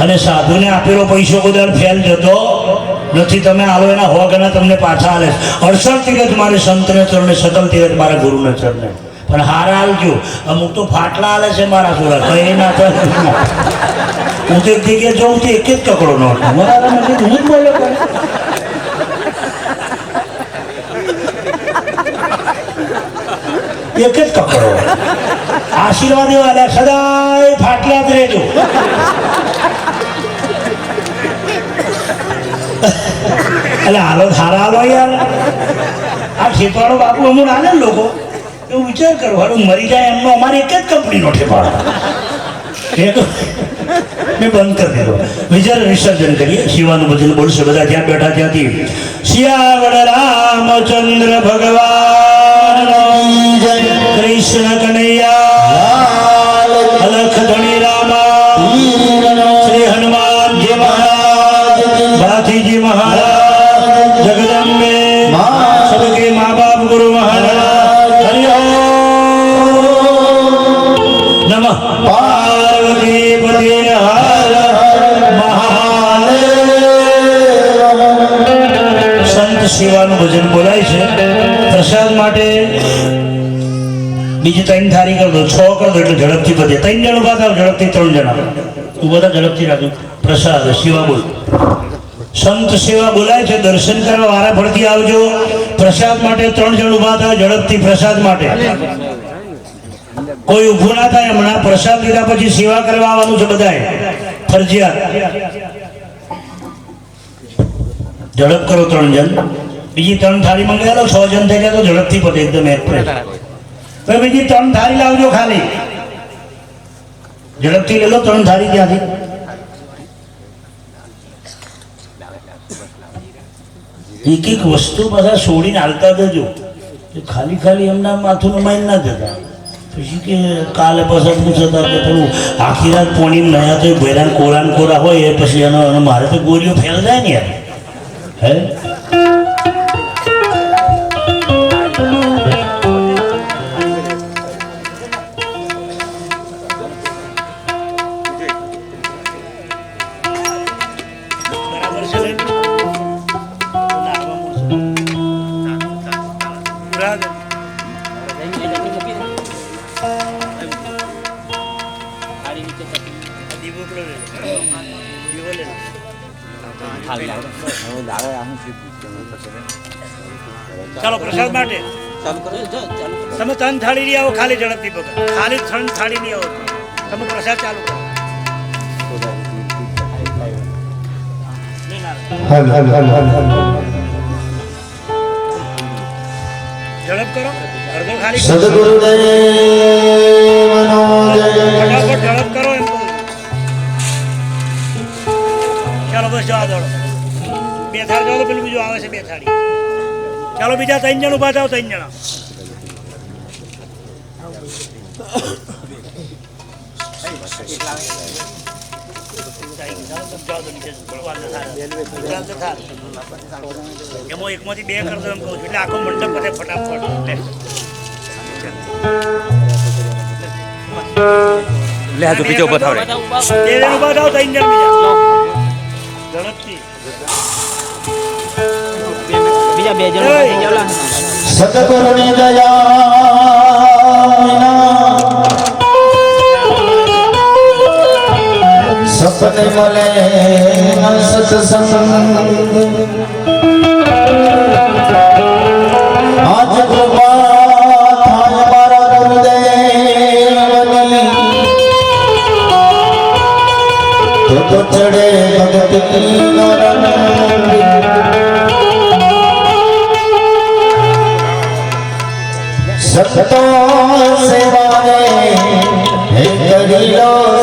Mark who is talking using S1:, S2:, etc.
S1: અને સાધુને આપેલો પૈસો બધા ફેલ જતો નથી, તમે આલો એના હો ગણા તમને પાછા આલે. અડસઠ તીરથ મારે સંતને ચરણે સકલ તીરથ મારા ગુરુને ચરણે. પણ હારા આલજો. અમુક તો ફાટલા આલે છે મારા સુરા એ ના ચાલે હું તો એક જગ્યાએ જોઉં તો એક જ કકડો નો એક જ કકડો. આશીર્વાદ એવા સદાય ફાટલા જ રહેજો. એટલે હાલો સારા હાલો યાર. આ ખેતવાળો બાપુ અમુક આને ને લોકો એવું વિચાર કરો, હાલો મરી જાય એમનો અમારે એક જ કંપનીનો ઠેપાડો મેં બંધ કરી દીધો. વિચાર વિસર્જન કરીએ. શિવાનું ભજન બોલશે, બધા જ્યાં બેઠા ત્યાંથી. શિયાવડ રામચંદ્ર ભગવાન. બીજી ત્રણ થારી કર, છ કરો એટલે ઝડપથી બધે ત્રણ જણ ઊભા થાવ ઝડપથી ત્રણ જણા. તું બધા ઝડપથી રાખજો. પ્રસાદ, સેવા બોલ. સંત સેવા બોલાય છે, દર્શન કરવા વારા ફરતી આવજો. પ્રસાદ માટે ત્રણ જણ ઊભા થાય ઝડપથી પ્રસાદ માટે. કોઈ ઊભું ના થાય, હમણાં પ્રસાદ લીધા પછી સેવા કરવા આવવાનું છે બધાએ. ફરજિયાત. ઝડપ કરો ત્રણ જણ. બીજી ત્રણ થાળી મંગાવેલો, છ જણ થઈ જાય તો ઝડપથી પતે, એકદમ એક્સપ્રેસ તો બીજી ત્રણ થાળી લાવજો ખાલી. ઝડપથી લેલો ત્રણ થાળી ત્યાંથી. એક એક વસ્તુ બધા છોડીને હાલતા જજો. ખાલી ખાલી એમના માથું નમાઈને ના જતા પછી કે કાલે પાછા પૂછતા કે પેલું આખી રાત પોણી નયા તો ભેરાન કોરાન કોરા હોય એ પછી એનો મારે તો ગોળીઓ ફેલ જાય ને યાર. હે? ચાલો પ્રસાદ માટે તમે ત્રણ થાળી ની આવો ખાલી ઝડપથી પકડ ખાલી ત્રણ થાળી ની આવો તમે પ્રસાદ ચાલુ કરો નહીં, હલ ઝડપ કરો. અડધો ખાલી. કરો. ફટાફટ ઝડપ કરો એમ ચાલો બસ જવા દોડો બે થાળ જાઓ તો પેલું બીજું આવે છે બે થાળી. ચાલો બીજા ત્રણ જણ ઊભા થાવ ત્રણ જણા. એમાં એકમાંથી બે કરતો એમ કહું છું. એટલે આખો મંડપ બધે ફટાફટ. લે.
S2: લે તો બીજો બતાવ રે.
S1: બે બતાવ તો થાવ બીજા. ઝડપથી
S3: બીજા બે જણ
S4: સતગુરુની દયા મળે સત્સંગ આજ કૃપા થાય મારા ગુરુદેવની તો ચડે ભગતની સતો સેવાને હે કરીલો સા